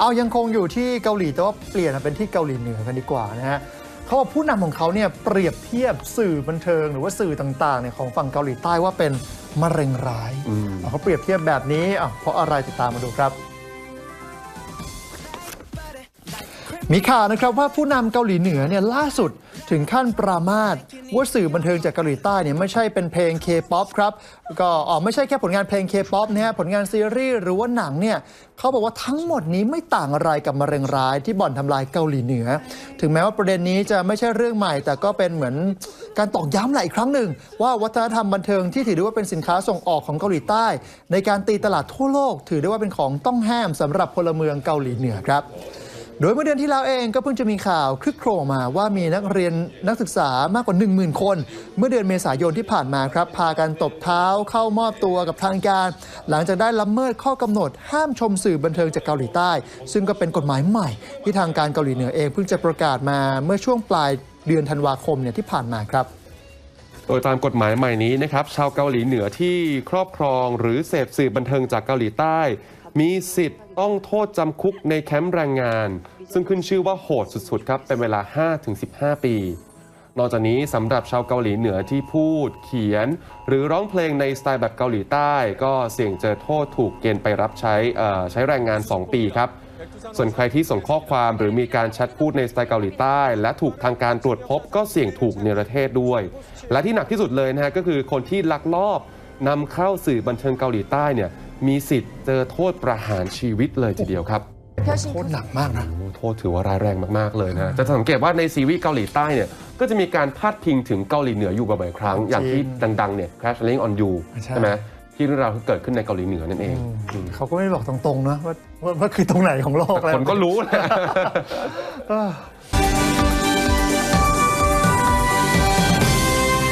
เอายังคงอยู่ที่เกาหลีแต่ว่าเปลี่ยนมาเป็นที่เกาหลีเหนือกันดีกว่านะฮะเขาบอกผู้นำของเขาเนี่ยเปรียบเทียบสื่อบันเทิงหรือว่าสื่อต่างๆเนี่ยของฝั่งเกาหลีใต้ว่าเป็นมะเร็งร้ายอืมเขาเปรียบเทียบแบบนี้อะเพราะอะไรติดตามมาดูครับ มีข่าวนะครับว่าผู้นำเกาหลีเหนือเนี่ยล่าสุด ถึงขั้นปรามาสว่าสื่อบันเทิงจากเกาหลีใต้เนี่ยไม่ใช่เป็นเพลงเคป๊อปครับ ก็อ๋อไม่ใช่แค่ผลงานเพลงเคป๊อปนะฮะผลงานซีรีส์หรือว่าหนังเนี่ยเขาบอกว่าทั้งหมดนี้ไม่ต่างอะไรกับมะเร็งร้ายที่บ่อนทำลายเกาหลีเหนือ ถึงแม้ว่าประเด็นนี้จะไม่ใช่เรื่องใหม่ แต่ก็เป็นเหมือนการตอกย้ำหละอีกครั้งหนึ่ง ว่าวัฒนธรรมบันเทิงที่ถือได้ว่าเป็นสินค้าส่งออกของเกาหลีใต้ ในการตีตลาดทั่วโลก ถือได้ว่าเป็นของต้องห้ามสำหรับพลเมืองเกาหลีเหนือครับ โดยเมื่อเดือนที่แล้วเองก็เพิ่งจะมีข่าวคลึกโครมมาว่ามีนักเรียนนักศึกษามากกว่า 10,000 คน เมื่อเดือนเมษายนที่ผ่านมาครับพากันตบเท้าเข้ามอบตัวกับทางการ หลังจากได้ละเมิดข้อกำหนด ห้ามชมสื่อบันเทิงจากเกาหลีใต้ ซึ่งก็เป็นกฎหมายใหม่ ที่ทางการเกาหลีเหนือเองเพิ่งจะประกาศมาเมื่อช่วงปลายเดือนธันวาคมเนี่ยที่ผ่านมาครับโดยตามกฎหมายใหม่นี้นะครับชาวเกาหลีเหนือที่ครอบครองหรือเสพสื่อบันเทิงจากเกาหลีใต้ มีสิทธิ์ต้องโทษจำคุกในแคมป์แรงงาน ซึ่งขึ้นชื่อว่าโหดสุดๆ ครับ เป็นเวลา 5-15 ปี นอกจากนี้สำหรับชาวเกาหลีเหนือที่พูด เขียน หรือร้องเพลงในสไตล์แบบเกาหลีใต้ ก็เสี่ยงเจอโทษถูกเกณฑ์ไปรับใช้ใช้แรงงาน 2 ปีครับส่วนใครที่ส่งข้อความหรือมีการแชทพูดในสไตล์เกาหลีใต้ และถูกทางการตรวจพบก็เสี่ยงถูกเนรเทศด้วย และที่หนักที่สุดเลยนะฮะก็คือคนที่ลักลอบนำเข้าสื่อบันเทิงเกาหลีใต้เนี่ย มีสิทธิ์เจอโทษประหารชีวิตเลยทีเดียวครับ โทษหนักมากนะโอ้โทษถือว่าร้ายแรงมาก ๆ เลยนะ จะสังเกตว่าในซีรีส์เกาหลีใต้เนี่ยก็จะมีการพาดพิงถึงเกาหลีเหนืออยู่บ่อยๆครั้ง อย่างที่ดัง ๆ เนี่ย Crash Landing on You ใช่ใช่ไหมที่เรื่องราวที่เกิดขึ้นในเกาหลีเหนือนั่นเองอืมเขาก็ไม่ได้บอกตรงๆนะว่าว่าว่าคือตรงไหนของโลกแต่คนก็รู้แหละเออ